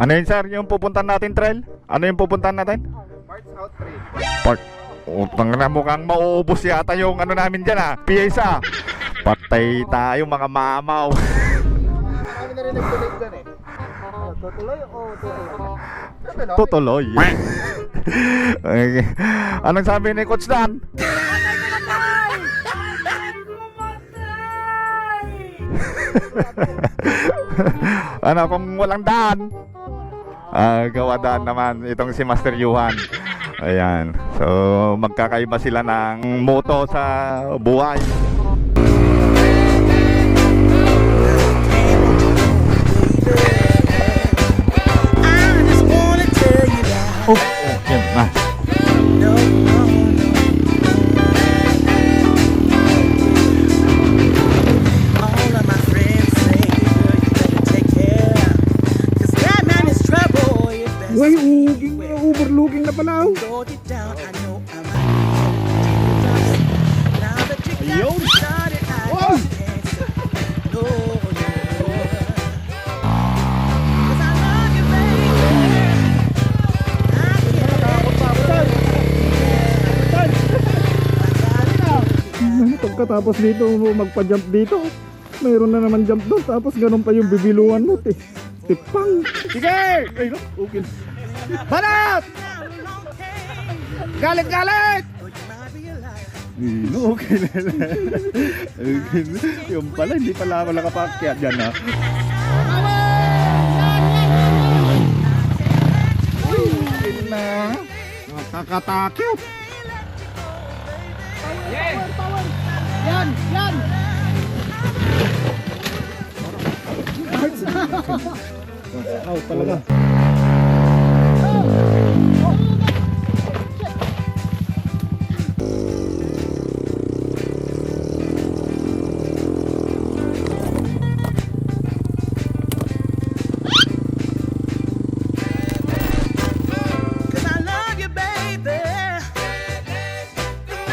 Ano yun sir, yung pupuntan natin trail? Ano yung pupuntan natin? Parts out trade. Park. Utang na mukhang mauubos yata yung ano namin dyan ah. PSA. Patay tayo mga mamaw. Marami na rin nag-donate dyan eh. Tutuloy o tutuloy? Tutuloy. Okay. Anong sabi ni Coach Dan? ano kung walang daan? Ah, gawa daan naman itong si Master Yuhan. Ayan. So, magkakaiba sila ng moto sa buhay. Oh, Uy, uging, aware. overlooking na pala. oh. Ayun. can't Pagkatapos dito, magpa-jump dito. Mayroon na naman jump doon. Tapos ganun pa yung bibiluan mo. Te. Tipang. Sige! Ay, no, okay. Banat! Galit, galit! No, okay na. Okay na. yung pala, hindi pala ako nakapakyat dyan na. Nakakatakot. Out talaga.